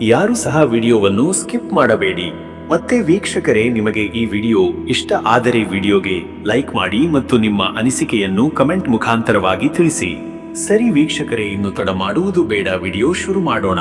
ಯಾರು ಸಹ ವಿಡಿಯೋವನ್ನು ಸ್ಕಿಪ್ ಮಾಡಬೇಡಿ. ಮತ್ತೆ ವೀಕ್ಷಕರೇ, ನಿಮಗೆ ಈ ವಿಡಿಯೋ ಇಷ್ಟ ಆದರೆ ವಿಡಿಯೋಗೆ ಲೈಕ್ ಮಾಡಿ ಮತ್ತು ನಿಮ್ಮ ಅನಿಸಿಕೆಯನ್ನು ಕಮೆಂಟ್ ಮುಖಾಂತರವಾಗಿ ತಿಳಿಸಿ. ಸರಿ ವೀಕ್ಷಕರೇ, ಇನ್ನು ತಡ ಮಾಡುವುದು ಬೇಡ, ವಿಡಿಯೋ ಶುರು ಮಾಡೋಣ.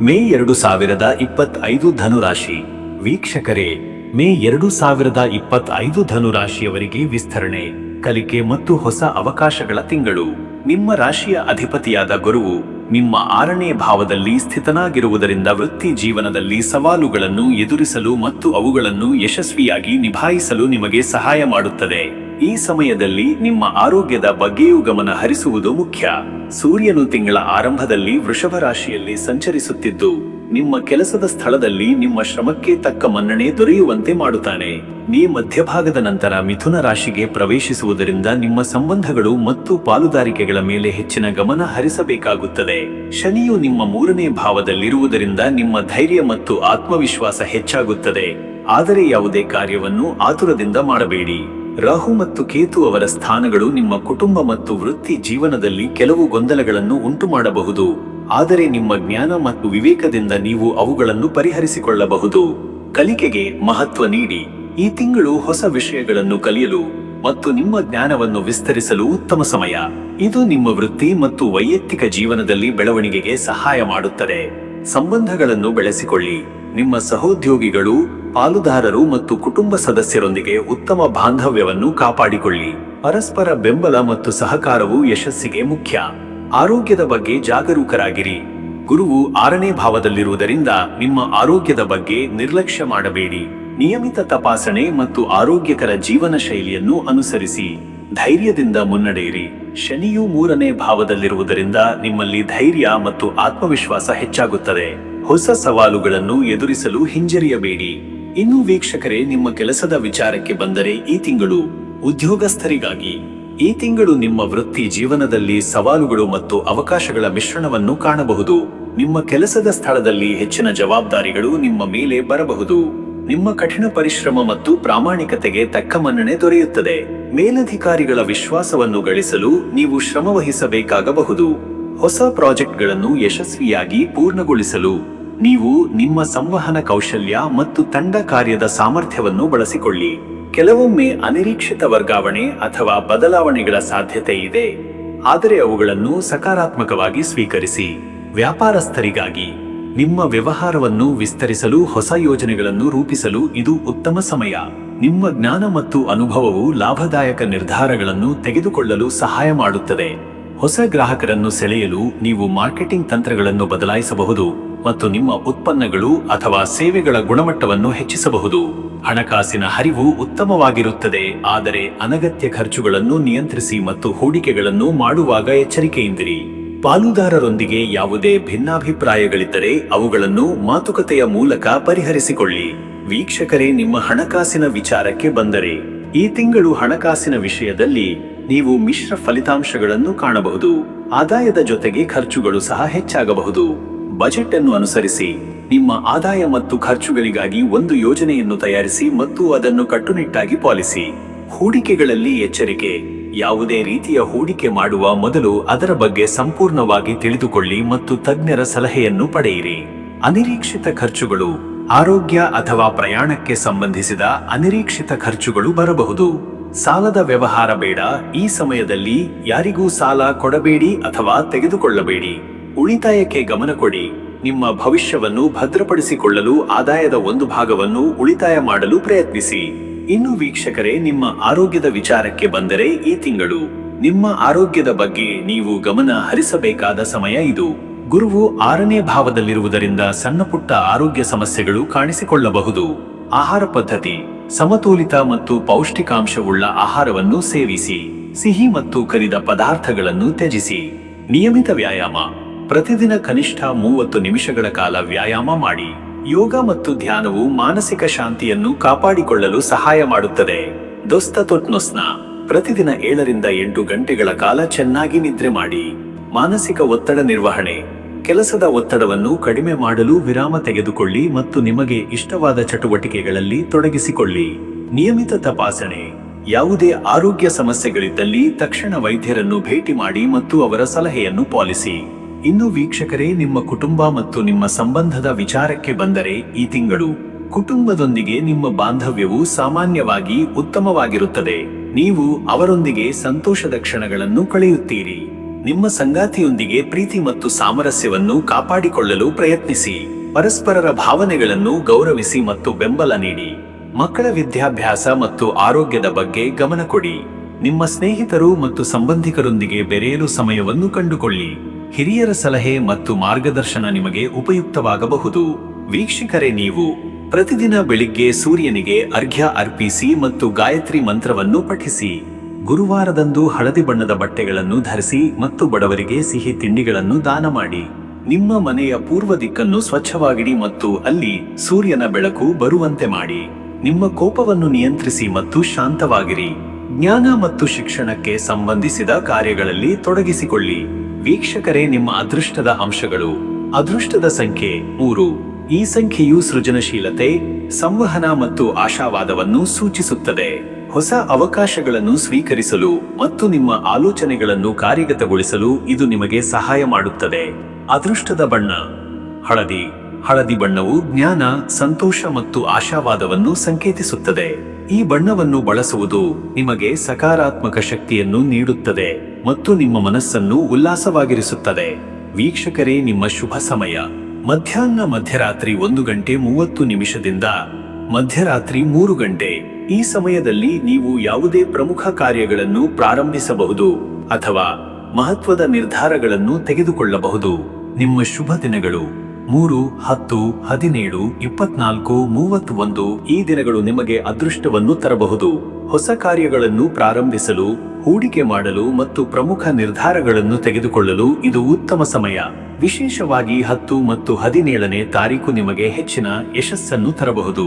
ಮೇ ಎರಡು ಸಾವಿರದ ಇಪ್ಪತ್ತೈದು ಧನುರಾಶಿ. ವೀಕ್ಷಕರೇ, ಮೇ ಎರಡು ಸಾವಿರದ ಇಪ್ಪತ್ತೈದು ಧನುರಾಶಿಯವರಿಗೆ ವಿಸ್ತರಣೆ, ಕಲಿಕೆ ಮತ್ತು ಹೊಸ ಅವಕಾಶಗಳ ತಿಂಗಳು. ನಿಮ್ಮ ರಾಶಿಯ ಅಧಿಪತಿಯಾದ ಗುರುವು ನಿಮ್ಮ ಆರನೇ ಭಾವದಲ್ಲಿ ಸ್ಥಿತನಾಗಿರುವುದರಿಂದ ವೃತ್ತಿ ಜೀವನದಲ್ಲಿ ಸವಾಲುಗಳನ್ನು ಎದುರಿಸಲು ಮತ್ತು ಅವುಗಳನ್ನು ಯಶಸ್ವಿಯಾಗಿ ನಿಭಾಯಿಸಲು ನಿಮಗೆ ಸಹಾಯ ಮಾಡುತ್ತದೆ. ಈ ಸಮಯದಲ್ಲಿ ನಿಮ್ಮ ಆರೋಗ್ಯದ ಬಗ್ಗೆಯೂ ಗಮನ ಹರಿಸುವುದು ಮುಖ್ಯ. ಸೂರ್ಯನು ತಿಂಗಳ ಆರಂಭದಲ್ಲಿ ವೃಷಭ ರಾಶಿಯಲ್ಲಿ ಸಂಚರಿಸುತ್ತಿದ್ದು ನಿಮ್ಮ ಕೆಲಸದ ಸ್ಥಳದಲ್ಲಿ ನಿಮ್ಮ ಶ್ರಮಕ್ಕೆ ತಕ್ಕ ಮನ್ನಣೆ ದೊರೆಯುವಂತೆ ಮಾಡುತ್ತಾನೆ. ನೀ ಮಧ್ಯಭಾಗದ ನಂತರ ಮಿಥುನ ರಾಶಿಗೆ ಪ್ರವೇಶಿಸುವುದರಿಂದ ನಿಮ್ಮ ಸಂಬಂಧಗಳು ಮತ್ತು ಪಾಲುದಾರಿಕೆಗಳ ಮೇಲೆ ಹೆಚ್ಚಿನ ಗಮನ ಹರಿಸಬೇಕಾಗುತ್ತದೆ. ಶನಿಯು ನಿಮ್ಮ ಮೂರನೇ ಭಾವದಲ್ಲಿರುವುದರಿಂದ ನಿಮ್ಮ ಧೈರ್ಯ ಮತ್ತು ಆತ್ಮವಿಶ್ವಾಸ ಹೆಚ್ಚಾಗುತ್ತದೆ. ಆದರೆ ಯಾವುದೇ ಕಾರ್ಯವನ್ನು ಆತುರದಿಂದ ಮಾಡಬೇಡಿ. ರಾಹು ಮತ್ತು ಕೇತು ಅವರ ಸ್ಥಾನಗಳು ನಿಮ್ಮ ಕುಟುಂಬ ಮತ್ತು ವೃತ್ತಿ ಜೀವನದಲ್ಲಿ ಕೆಲವು ಗೊಂದಲಗಳನ್ನು ಉಂಟು ಮಾಡಬಹುದು ಆದರೆ ನಿಮ್ಮ ಜ್ಞಾನ ಮತ್ತು ವಿವೇಕದಿಂದ ನೀವು ಅವುಗಳನ್ನು ಪರಿಹರಿಸಿಕೊಳ್ಳಬಹುದು. ಕಲಿಕೆಗೆ ಮಹತ್ವ ನೀಡಿ. ಈ ತಿಂಗಳು ಹೊಸ ವಿಷಯಗಳನ್ನು ಕಲಿಯಲು ಮತ್ತು ನಿಮ್ಮ ಜ್ಞಾನವನ್ನು ವಿಸ್ತರಿಸಲು ಉತ್ತಮ ಸಮಯ. ಇದು ನಿಮ್ಮ ವೃತ್ತಿ ಮತ್ತು ವೈಯಕ್ತಿಕ ಜೀವನದಲ್ಲಿ ಬೆಳವಣಿಗೆಗೆ ಸಹಾಯ ಮಾಡುತ್ತದೆ. ಸಂಬಂಧಗಳನ್ನು ಬೆಳೆಸಿಕೊಳ್ಳಿ. ನಿಮ್ಮ ಸಹೋದ್ಯೋಗಿಗಳು, ಪಾಲುದಾರರು ಮತ್ತು ಕುಟುಂಬ ಸದಸ್ಯರೊಂದಿಗೆ ಉತ್ತಮ ಬಾಂಧವ್ಯವನ್ನು ಕಾಪಾಡಿಕೊಳ್ಳಿ. ಪರಸ್ಪರ ಬೆಂಬಲ ಮತ್ತು ಸಹಕಾರವು ಯಶಸ್ಸಿಗೆ ಮುಖ್ಯ. ಆರೋಗ್ಯದ ಬಗ್ಗೆ ಜಾಗರೂಕರಾಗಿರಿ. ಗುರುವು ಆರನೇ ಭಾವದಲ್ಲಿರುವುದರಿಂದ ನಿಮ್ಮ ಆರೋಗ್ಯದ ಬಗ್ಗೆ ನಿರ್ಲಕ್ಷ್ಯ ಮಾಡಬೇಡಿ. ನಿಯಮಿತ ತಪಾಸಣೆ ಮತ್ತು ಆರೋಗ್ಯಕರ ಜೀವನ ಶೈಲಿಯನ್ನು ಅನುಸರಿಸಿ. ಧೈರ್ಯದಿಂದ ಮುನ್ನಡೆಯಿರಿ. ಶನಿಯು ಮೂರನೇ ಭಾವದಲ್ಲಿರುವುದರಿಂದ ನಿಮ್ಮಲ್ಲಿ ಧೈರ್ಯ ಮತ್ತು ಆತ್ಮವಿಶ್ವಾಸ ಹೆಚ್ಚಾಗುತ್ತದೆ. ಹೊಸ ಸವಾಲುಗಳನ್ನು ಎದುರಿಸಲು ಹಿಂಜರಿಯಬೇಡಿ. ಇನ್ನು ವೀಕ್ಷಕರೇ, ನಿಮ್ಮ ಕೆಲಸದ ವಿಚಾರಕ್ಕೆ ಬಂದರೆ ಈ ತಿಂಗಳು ಉದ್ಯೋಗಸ್ಥರಿಗಾಗಿ. ಈ ತಿಂಗಳು ನಿಮ್ಮ ವೃತ್ತಿ ಜೀವನದಲ್ಲಿ ಸವಾಲುಗಳು ಮತ್ತು ಅವಕಾಶಗಳ ಮಿಶ್ರಣವನ್ನು ಕಾಣಬಹುದು. ನಿಮ್ಮ ಕೆಲಸದ ಸ್ಥಳದಲ್ಲಿ ಹೆಚ್ಚಿನ ಜವಾಬ್ದಾರಿಗಳು ನಿಮ್ಮ ಮೇಲೆ ಬರಬಹುದು. ನಿಮ್ಮ ಕಠಿಣ ಪರಿಶ್ರಮ ಮತ್ತು ಪ್ರಾಮಾಣಿಕತೆಗೆ ತಕ್ಕ ಮನ್ನಣೆ ದೊರೆಯುತ್ತದೆ. ಮೇಲಧಿಕಾರಿಗಳ ವಿಶ್ವಾಸವನ್ನು ಗಳಿಸಲು ನೀವು ಶ್ರಮವಹಿಸಬೇಕಾಗಬಹುದು. ಹೊಸ ಪ್ರಾಜೆಕ್ಟ್ಗಳನ್ನು ಯಶಸ್ವಿಯಾಗಿ ಪೂರ್ಣಗೊಳಿಸಲು ನೀವು ನಿಮ್ಮ ಸಂವಹನ ಕೌಶಲ್ಯ ಮತ್ತು ತಂಡ ಕಾರ್ಯದ ಸಾಮರ್ಥ್ಯವನ್ನು ಬಳಸಿಕೊಳ್ಳಿ. ಕೆಲವೊಮ್ಮೆ ಅನಿರೀಕ್ಷಿತ ವರ್ಗಾವಣೆ ಅಥವಾ ಬದಲಾವಣೆಗಳ ಸಾಧ್ಯತೆ ಇದೆ. ಆದರೆ ಅವುಗಳನ್ನು ಸಕಾರಾತ್ಮಕವಾಗಿ ಸ್ವೀಕರಿಸಿ. ವ್ಯಾಪಾರಸ್ಥರಿಗಾಗಿ ನಿಮ್ಮ ವ್ಯವಹಾರವನ್ನು ವಿಸ್ತರಿಸಲು ಹೊಸ ಯೋಜನೆಗಳನ್ನು ರೂಪಿಸಲು ಇದು ಉತ್ತಮ ಸಮಯ. ನಿಮ್ಮ ಜ್ಞಾನ ಮತ್ತು ಅನುಭವವು ಲಾಭದಾಯಕ ನಿರ್ಧಾರಗಳನ್ನು ತೆಗೆದುಕೊಳ್ಳಲು ಸಹಾಯ ಮಾಡುತ್ತದೆ. ಹೊಸ ಗ್ರಾಹಕರನ್ನು ಸೆಳೆಯಲು ನೀವು ಮಾರ್ಕೆಟಿಂಗ್ ತಂತ್ರಗಳನ್ನು ಬದಲಾಯಿಸಬಹುದು ಮತ್ತು ನಿಮ್ಮ ಉತ್ಪನ್ನಗಳು ಅಥವಾ ಸೇವೆಗಳ ಗುಣಮಟ್ಟವನ್ನು ಹೆಚ್ಚಿಸಬಹುದು. ಹಣಕಾಸಿನ ಹರಿವು ಉತ್ತಮವಾಗಿರುತ್ತದೆ, ಆದರೆ ಅನಗತ್ಯ ಖರ್ಚುಗಳನ್ನು ನಿಯಂತ್ರಿಸಿ ಮತ್ತು ಹೂಡಿಕೆಗಳನ್ನು ಮಾಡುವಾಗ ಎಚ್ಚರಿಕೆಯಿಂದಿರಿ. ಪಾಲುದಾರರೊಂದಿಗೆ ಯಾವುದೇ ಭಿನ್ನಾಭಿಪ್ರಾಯಗಳಿದ್ದರೆ ಅವುಗಳನ್ನು ಮಾತುಕತೆಯ ಮೂಲಕ ಪರಿಹರಿಸಿಕೊಳ್ಳಿ. ವೀಕ್ಷಕರೇ, ನಿಮ್ಮ ಹಣಕಾಸಿನ ವಿಚಾರಕ್ಕೆ ಬಂದರೆ, ಈ ತಿಂಗಳು ಹಣಕಾಸಿನ ವಿಷಯದಲ್ಲಿ ನೀವು ಮಿಶ್ರ ಫಲಿತಾಂಶಗಳನ್ನು ಕಾಣಬಹುದು. ಆದಾಯದ ಜೊತೆಗೆ ಖರ್ಚುಗಳು ಸಹ ಹೆಚ್ಚಾಗಬಹುದು. ಬಜೆಟ್ ಅನ್ನು ಅನುಸರಿಸಿ. ನಿಮ್ಮ ಆದಾಯ ಮತ್ತು ಖರ್ಚುಗಳಿಗಾಗಿ ಒಂದು ಯೋಜನೆಯನ್ನು ತಯಾರಿಸಿ ಮತ್ತು ಅದನ್ನು ಕಟ್ಟುನಿಟ್ಟಾಗಿ ಪಾಲಿಸಿ. ಹೂಡಿಕೆಗಳಲ್ಲಿ ಎಚ್ಚರಿಕೆ. ಯಾವುದೇ ರೀತಿಯ ಹೂಡಿಕೆ ಮಾಡುವ ಮೊದಲು ಅದರ ಬಗ್ಗೆ ಸಂಪೂರ್ಣವಾಗಿ ತಿಳಿದುಕೊಳ್ಳಿ ಮತ್ತು ತಜ್ಞರ ಸಲಹೆಯನ್ನು ಪಡೆಯಿರಿ. ಅನಿರೀಕ್ಷಿತ ಖರ್ಚುಗಳು. ಆರೋಗ್ಯ ಅಥವಾ ಪ್ರಯಾಣಕ್ಕೆ ಸಂಬಂಧಿಸಿದ ಅನಿರೀಕ್ಷಿತ ಖರ್ಚುಗಳು ಬರಬಹುದು. ಸಾಲದ ವ್ಯವಹಾರ ಬೇಡ. ಈ ಸಮಯದಲ್ಲಿ ಯಾರಿಗೂ ಸಾಲ ಕೊಡಬೇಡಿ ಅಥವಾ ತೆಗೆದುಕೊಳ್ಳಬೇಡಿ. ಉಳಿತಾಯಕ್ಕೆ ಗಮನ ಕೊಡಿ. ನಿಮ್ಮ ಭವಿಷ್ಯವನ್ನು ಭದ್ರಪಡಿಸಿಕೊಳ್ಳಲು ಆದಾಯದ ಒಂದು ಭಾಗವನ್ನು ಉಳಿತಾಯ ಮಾಡಲು ಪ್ರಯತ್ನಿಸಿ. ಇನ್ನು ವೀಕ್ಷಕರೇ, ನಿಮ್ಮ ಆರೋಗ್ಯದ ವಿಚಾರಕ್ಕೆ ಬಂದರೆ ಈ ತಿಂಗಳು. ನಿಮ್ಮ ಆರೋಗ್ಯದ ಬಗ್ಗೆ ನೀವು ಗಮನ ಹರಿಸಬೇಕಾದ ಸಮಯ ಇದು. ಗುರುವು ಆರನೇ ಭಾವದಲ್ಲಿರುವುದರಿಂದ ಸಣ್ಣ ಪುಟ್ಟ ಆರೋಗ್ಯ ಸಮಸ್ಯೆಗಳು ಕಾಣಿಸಿಕೊಳ್ಳಬಹುದು. ಆಹಾರ ಪದ್ಧತಿ, ಸಮತೋಲಿತ ಮತ್ತು ಪೌಷ್ಟಿಕಾಂಶವುಳ್ಳ ಆಹಾರವನ್ನು ಸೇವಿಸಿ. ಸಿಹಿ ಮತ್ತು ಕರಿದ ಪದಾರ್ಥಗಳನ್ನು ತ್ಯಜಿಸಿ. ನಿಯಮಿತ ವ್ಯಾಯಾಮ. ಪ್ರತಿದಿನ ಕನಿಷ್ಠ ಮೂವತ್ತು ನಿಮಿಷಗಳ ಕಾಲ ವ್ಯಾಯಾಮ ಮಾಡಿ, ಯೋಗ ಮತ್ತು ಧ್ಯಾನವು ಮಾನಸಿಕ ಶಾಂತಿಯನ್ನು ಕಾಪಾಡಿಕೊಳ್ಳಲು ಸಹಾಯ ಮಾಡುತ್ತದೆ. ದೊಸ್ತ ತೊಟ್ನೊಸ್ನ, ಪ್ರತಿದಿನ ಏಳರಿಂದ ಎಂಟು ಗಂಟೆಗಳ ಕಾಲ ಚೆನ್ನಾಗಿ ನಿದ್ರೆ ಮಾಡಿ. ಮಾನಸಿಕ ಒತ್ತಡ ನಿರ್ವಹಣೆ, ಕೆಲಸದ ಒತ್ತಡವನ್ನು ಕಡಿಮೆ ಮಾಡಲು ವಿರಾಮ ತೆಗೆದುಕೊಳ್ಳಿ ಮತ್ತು ನಿಮಗೆ ಇಷ್ಟವಾದ ಚಟುವಟಿಕೆಗಳಲ್ಲಿ ತೊಡಗಿಸಿಕೊಳ್ಳಿ. ನಿಯಮಿತ ತಪಾಸಣೆ, ಯಾವುದೇ ಆರೋಗ್ಯ ಸಮಸ್ಯೆಗಳಿದ್ದಲ್ಲಿ ತಕ್ಷಣ ವೈದ್ಯರನ್ನು ಭೇಟಿ ಮಾಡಿ ಮತ್ತು ಅವರ ಸಲಹೆಯನ್ನು ಪಾಲಿಸಿ. ಇನ್ನು ವೀಕ್ಷಕರೇ, ನಿಮ್ಮ ಕುಟುಂಬ ಮತ್ತು ನಿಮ್ಮ ಸಂಬಂಧದ ವಿಚಾರಕ್ಕೆ ಬಂದರೆ ಈ ತಿಂಗಳು ಕುಟುಂಬದೊಂದಿಗೆ ನಿಮ್ಮ ಬಾಂಧವ್ಯವು ಸಾಮಾನ್ಯವಾಗಿ ಉತ್ತಮವಾಗಿರುತ್ತದೆ. ನೀವು ಅವರೊಂದಿಗೆ ಸಂತೋಷದ ಕ್ಷಣಗಳನ್ನು ಕಳೆಯುತ್ತೀರಿ. ನಿಮ್ಮ ಸಂಗಾತಿಯೊಂದಿಗೆ ಪ್ರೀತಿ ಮತ್ತು ಸಾಮರಸ್ಯವನ್ನು ಕಾಪಾಡಿಕೊಳ್ಳಲು ಪ್ರಯತ್ನಿಸಿ. ಪರಸ್ಪರರ ಭಾವನೆಗಳನ್ನು ಗೌರವಿಸಿ ಮತ್ತು ಬೆಂಬಲ ನೀಡಿ. ಮಕ್ಕಳ ವಿದ್ಯಾಭ್ಯಾಸ ಮತ್ತು ಆರೋಗ್ಯದ ಬಗ್ಗೆ ಗಮನ ಕೊಡಿ. ನಿಮ್ಮ ಸ್ನೇಹಿತರು ಮತ್ತು ಸಂಬಂಧಿಕರೊಂದಿಗೆ ಬೆರೆಯಲು ಸಮಯವನ್ನು ಕಂಡುಕೊಳ್ಳಿ. ಹಿರಿಯರ ಸಲಹೆ ಮತ್ತು ಮಾರ್ಗದರ್ಶನ ನಿಮಗೆ ಉಪಯುಕ್ತವಾಗಬಹುದು. ವೀಕ್ಷಕರೇ, ನೀವು ಪ್ರತಿದಿನ ಬೆಳಿಗ್ಗೆ ಸೂರ್ಯನಿಗೆ ಅರ್ಘ್ಯ ಅರ್ಪಿಸಿ ಮತ್ತು ಗಾಯತ್ರಿ ಮಂತ್ರವನ್ನು ಪಠಿಸಿ. ಗುರುವಾರದಂದು ಹಳದಿ ಬಣ್ಣದ ಬಟ್ಟೆಗಳನ್ನು ಧರಿಸಿ ಮತ್ತು ಬಡವರಿಗೆ ಸಿಹಿ ತಿಂಡಿಗಳನ್ನು ದಾನ ಮಾಡಿ. ನಿಮ್ಮ ಮನೆಯ ಪೂರ್ವ ದಿಕ್ಕನ್ನು ಸ್ವಚ್ಛವಾಗಿಡಿ ಮತ್ತು ಅಲ್ಲಿ ಸೂರ್ಯನ ಬೆಳಕು ಬರುವಂತೆ ಮಾಡಿ. ನಿಮ್ಮ ಕೋಪವನ್ನು ನಿಯಂತ್ರಿಸಿ ಮತ್ತು ಶಾಂತವಾಗಿರಿ. ಜ್ಞಾನ ಮತ್ತು ಶಿಕ್ಷಣಕ್ಕೆ ಸಂಬಂಧಿಸಿದ ಕಾರ್ಯಗಳಲ್ಲಿ ತೊಡಗಿಸಿಕೊಳ್ಳಿ. ವೀಕ್ಷಕರೇ, ನಿಮ್ಮ ಅದೃಷ್ಟದ ಅಂಶಗಳು. ಅದೃಷ್ಟದ ಸಂಖ್ಯೆ ಮೂರು. ಈ ಸಂಖ್ಯೆಯು ಸೃಜನಶೀಲತೆ, ಸಂವಹನ ಮತ್ತು ಆಶಾವಾದವನ್ನು ಸೂಚಿಸುತ್ತದೆ. ಹೊಸ ಅವಕಾಶಗಳನ್ನು ಸ್ವೀಕರಿಸಲು ಮತ್ತು ನಿಮ್ಮ ಆಲೋಚನೆಗಳನ್ನು ಕಾರ್ಯಗತಗೊಳಿಸಲು ಇದು ನಿಮಗೆ ಸಹಾಯ ಮಾಡುತ್ತದೆ. ಅದೃಷ್ಟದ ಬಣ್ಣ. ಹಳದಿ. ಹಳದಿ ಬಣ್ಣವು ಜ್ಞಾನ, ಸಂತೋಷ ಮತ್ತು ಆಶಾವಾದವನ್ನು ಸಂಕೇತಿಸುತ್ತದೆ. ಈ ಬಣ್ಣವನ್ನು ಬಳಸುವುದು ನಿಮಗೆ ಸಕಾರಾತ್ಮಕ ಶಕ್ತಿಯನ್ನು ನೀಡುತ್ತದೆ. ಮತ್ತು ನಿಮ್ಮ ಮನಸ್ಸನ್ನು ಉಲ್ಲಾಸವಾಗಿರಿಸುತ್ತದೆ. ವೀಕ್ಷಕರೇ, ನಿಮ್ಮ ಶುಭ ಸಮಯ. ಮಧ್ಯಾಹ್ನ ಮಧ್ಯರಾತ್ರಿ ಒಂದು ಗಂಟೆ ಮೂವತ್ತು ನಿಮಿಷದಿಂದ ಮಧ್ಯರಾತ್ರಿ ಮೂರು ಗಂಟೆ. ಈ ಸಮಯದಲ್ಲಿ ನೀವು ಯಾವುದೇ ಪ್ರಮುಖ ಕಾರ್ಯಗಳನ್ನು ಪ್ರಾರಂಭಿಸಬಹುದು ಅಥವಾ ಮಹತ್ವದ ನಿರ್ಧಾರಗಳನ್ನು ತೆಗೆದುಕೊಳ್ಳಬಹುದು. ನಿಮ್ಮ ಶುಭ ದಿನಗಳು ಮೂರು, ಹತ್ತು, ಹದಿನೇಳು, ಇಪ್ಪತ್ನಾಲ್ಕು, ಮೂವತ್ತೊಂದು ಈ ದಿನಗಳು ನಿಮಗೆ ಅದೃಷ್ಟವನ್ನು ತರಬಹುದು. ಹೊಸ ಕಾರ್ಯಗಳನ್ನು ಪ್ರಾರಂಭಿಸಲು, ಹೂಡಿಕೆ ಮಾಡಲು ಮತ್ತು ಪ್ರಮುಖ ನಿರ್ಧಾರಗಳನ್ನು ತೆಗೆದುಕೊಳ್ಳಲು ಇದು ಉತ್ತಮ ಸಮಯ. ವಿಶೇಷವಾಗಿ ಹತ್ತು ಮತ್ತು ಹದಿನೇಳನೇ ತಾರೀಕು ನಿಮಗೆ ಹೆಚ್ಚಿನ ಯಶಸ್ಸನ್ನು ತರಬಹುದು.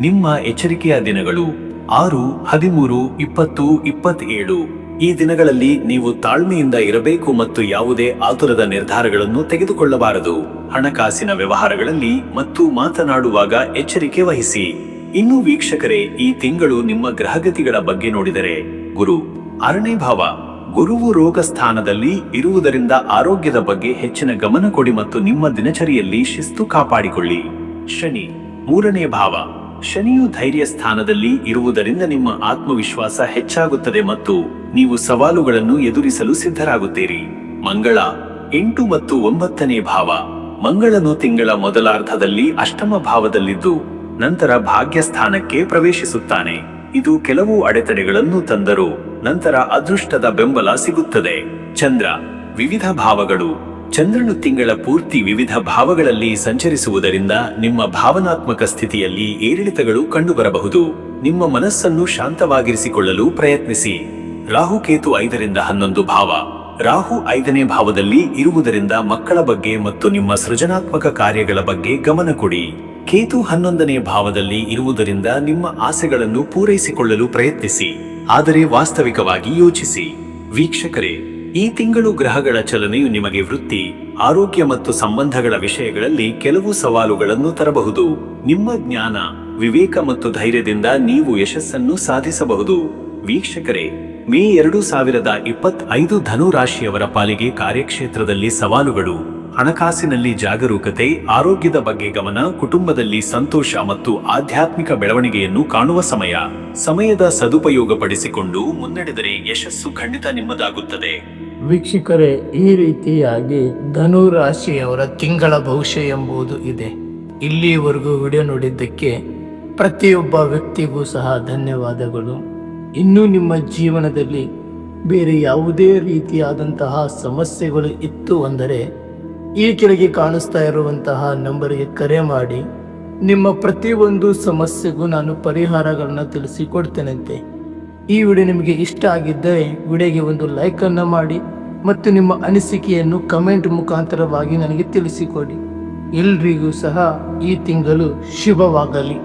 ನಿಮ್ಮ ಎಚ್ಚರಿಕೆಯ ದಿನಗಳು ಆರು, ಹದಿಮೂರು, ಇಪ್ಪತ್ತು, ಇಪ್ಪತ್ತೇಳು. ಈ ದಿನಗಳಲ್ಲಿ ನೀವು ತಾಳ್ಮೆಯಿಂದ ಇರಬೇಕು ಮತ್ತು ಯಾವುದೇ ಆತುರದ ನಿರ್ಧಾರಗಳನ್ನು ತೆಗೆದುಕೊಳ್ಳಬಾರದು. ಹಣಕಾಸಿನ ವ್ಯವಹಾರಗಳಲ್ಲಿ ಮತ್ತು ಮಾತನಾಡುವಾಗ ಎಚ್ಚರಿಕೆ ವಹಿಸಿ. ಇನ್ನು ವೀಕ್ಷಕರೇ, ಈ ತಿಂಗಳು ನಿಮ್ಮ ಗ್ರಹಗತಿಗಳ ಬಗ್ಗೆ ನೋಡಿದರೆ, ಗುರು ಆರನೇ ಭಾವ, ಗುರುವು ರೋಗ ಸ್ಥಾನದಲ್ಲಿ ಇರುವುದರಿಂದ ಆರೋಗ್ಯದ ಬಗ್ಗೆ ಹೆಚ್ಚಿನ ಗಮನ ಕೊಡಿ ಮತ್ತು ನಿಮ್ಮ ದಿನಚರಿಯಲ್ಲಿ ಶಿಸ್ತು ಕಾಪಾಡಿಕೊಳ್ಳಿ. ಶನಿ, ಮೂರನೇ ಭಾವ, ಶನಿಯು ಧೈರ್ಯ ಸ್ಥಾನದಲ್ಲಿ ಇರುವುದರಿಂದ ನಿಮ್ಮ ಆತ್ಮವಿಶ್ವಾಸ ಹೆಚ್ಚಾಗುತ್ತದೆ ಮತ್ತು ನೀವು ಸವಾಲುಗಳನ್ನು ಎದುರಿಸಲು ಸಿದ್ಧರಾಗುತ್ತೀರಿ. ಮಂಗಳ, ಎಂಟು ಮತ್ತು ಒಂಬತ್ತನೇ ಭಾವ, ಮಂಗಳನು ತಿಂಗಳ ಮೊದಲಾರ್ಧದಲ್ಲಿ ಅಷ್ಟಮ ಭಾವದಲ್ಲಿದ್ದು ನಂತರ ಭಾಗ್ಯ ಸ್ಥಾನಕ್ಕೆ ಪ್ರವೇಶಿಸುತ್ತಾನೆ. ಇದು ಕೆಲವು ಅಡೆತಡೆಗಳನ್ನು ತಂದರು ನಂತರ ಅದೃಷ್ಟದ ಬೆಂಬಲ ಸಿಗುತ್ತದೆ. ಚಂದ್ರ, ವಿವಿಧ ಭಾವಗಳು. ಚಂದ್ರನು ತಿಂಗಳ ಪೂರ್ತಿ ವಿವಿಧ ಭಾವಗಳಲ್ಲಿ ಸಂಚರಿಸುವುದರಿಂದ ನಿಮ್ಮ ಭಾವನಾತ್ಮಕ ಸ್ಥಿತಿಯಲ್ಲಿ ಏರಿಳಿತಗಳು ಕಂಡುಬರಬಹುದು. ನಿಮ್ಮ ಮನಸ್ಸನ್ನು ಶಾಂತವಾಗಿರಿಸಿಕೊಳ್ಳಲು ಪ್ರಯತ್ನಿಸಿ. ರಾಹುಕೇತು ಐದರಿಂದ ಹನ್ನೊಂದು ಭಾವ. ರಾಹು ಐದನೇ ಭಾವದಲ್ಲಿ ಇರುವುದರಿಂದ ಮಕ್ಕಳ ಬಗ್ಗೆ ಮತ್ತು ನಿಮ್ಮ ಸೃಜನಾತ್ಮಕ ಕಾರ್ಯಗಳ ಬಗ್ಗೆ ಗಮನ ಕೊಡಿ. ಕೇತು ಹನ್ನೊಂದನೇ ಭಾವದಲ್ಲಿ ಇರುವುದರಿಂದ ನಿಮ್ಮ ಆಸೆಗಳನ್ನು ಪೂರೈಸಿಕೊಳ್ಳಲು ಪ್ರಯತ್ನಿಸಿ. ಆದರೆ ವಾಸ್ತವಿಕವಾಗಿ ಯೋಚಿಸಿ. ವೀಕ್ಷಕರೇ, ಈ ತಿಂಗಳು ಗ್ರಹಗಳ ಚಲನೆಯು ನಿಮಗೆ ವೃತ್ತಿ, ಆರೋಗ್ಯ ಮತ್ತು ಸಂಬಂಧಗಳ ವಿಷಯಗಳಲ್ಲಿ ಕೆಲವು ಸವಾಲುಗಳನ್ನು ತರಬಹುದು. ನಿಮ್ಮ ಜ್ಞಾನ, ವಿವೇಕ ಮತ್ತು ಧೈರ್ಯದಿಂದ ನೀವು ಯಶಸ್ಸನ್ನು ಸಾಧಿಸಬಹುದು. ವೀಕ್ಷಕರೇ, ಮೇ ಎರಡು ಸಾವಿರದ ಇಪ್ಪತ್ತೈದು ಧನು ರಾಶಿಯವರ ಪಾಲಿಗೆ ಕಾರ್ಯಕ್ಷೇತ್ರದಲ್ಲಿ ಸವಾಲುಗಳು. ಹಣಕಾಸಿನಲ್ಲಿ ಜಾಗರೂಕತೆ, ಆರೋಗ್ಯದ ಬಗ್ಗೆ ಗಮನ, ಕುಟುಂಬದಲ್ಲಿ ಸಂತೋಷ ಮತ್ತು ಆಧ್ಯಾತ್ಮಿಕ ಬೆಳವಣಿಗೆಯನ್ನು ಕಾಣುವ ಸಮಯ. ಸಮಯದ ಸದುಪಯೋಗಪಡಿಸಿಕೊಂಡು ಮುನ್ನಡೆದರೆ ಯಶಸ್ಸು ಖಂಡಿತ ನಿಮ್ಮದಾಗುತ್ತದೆ. ವೀಕ್ಷಕರೇ, ಈ ರೀತಿಯಾಗಿ ಧನು ರಾಶಿಯವರ ತಿಂಗಳ ಭವಿಷ್ಯ ಎಂಬುದು ಇದೆ. ಇಲ್ಲಿವರೆಗೂ ವಿಡಿಯೋ ನೋಡಿದ್ದಕ್ಕೆ ಪ್ರತಿಯೊಬ್ಬ ವ್ಯಕ್ತಿಗೂ ಸಹ ಧನ್ಯವಾದಗಳು. ಇನ್ನೂ ನಿಮ್ಮ ಜೀವನದಲ್ಲಿ ಬೇರೆ ಯಾವುದೇ ರೀತಿಯಾದಂತಹ ಸಮಸ್ಯೆಗಳು ಇತ್ತು ಅಂದರೆ ಈ ಕೆಳಗೆ ಕಾಣಿಸ್ತಾ ಇರುವಂತಹ ನಂಬರ್ಗೆ ಕರೆ ಮಾಡಿ. ನಿಮ್ಮ ಪ್ರತಿಯೊಂದು ಸಮಸ್ಯೆಗೂ ನಾನು ಪರಿಹಾರಗಳನ್ನು ತಿಳಿಸಿಕೊಡ್ತೇನಂತೆ. ಈ ವಿಡಿಯೋ ನಿಮಗೆ ಇಷ್ಟ ಆಗಿದ್ದರೆ ವಿಡಿಯೋಗೆ ಒಂದು ಲೈಕನ್ನು ಮಾಡಿ ಮತ್ತು ನಿಮ್ಮ ಅನಿಸಿಕೆಯನ್ನು ಕಮೆಂಟ್ ಮುಖಾಂತರವಾಗಿ ನನಗೆ ತಿಳಿಸಿಕೊಡಿ. ಎಲ್ರಿಗೂ ಸಹ ಈ ತಿಂಗಳು ಶುಭವಾಗಲಿ.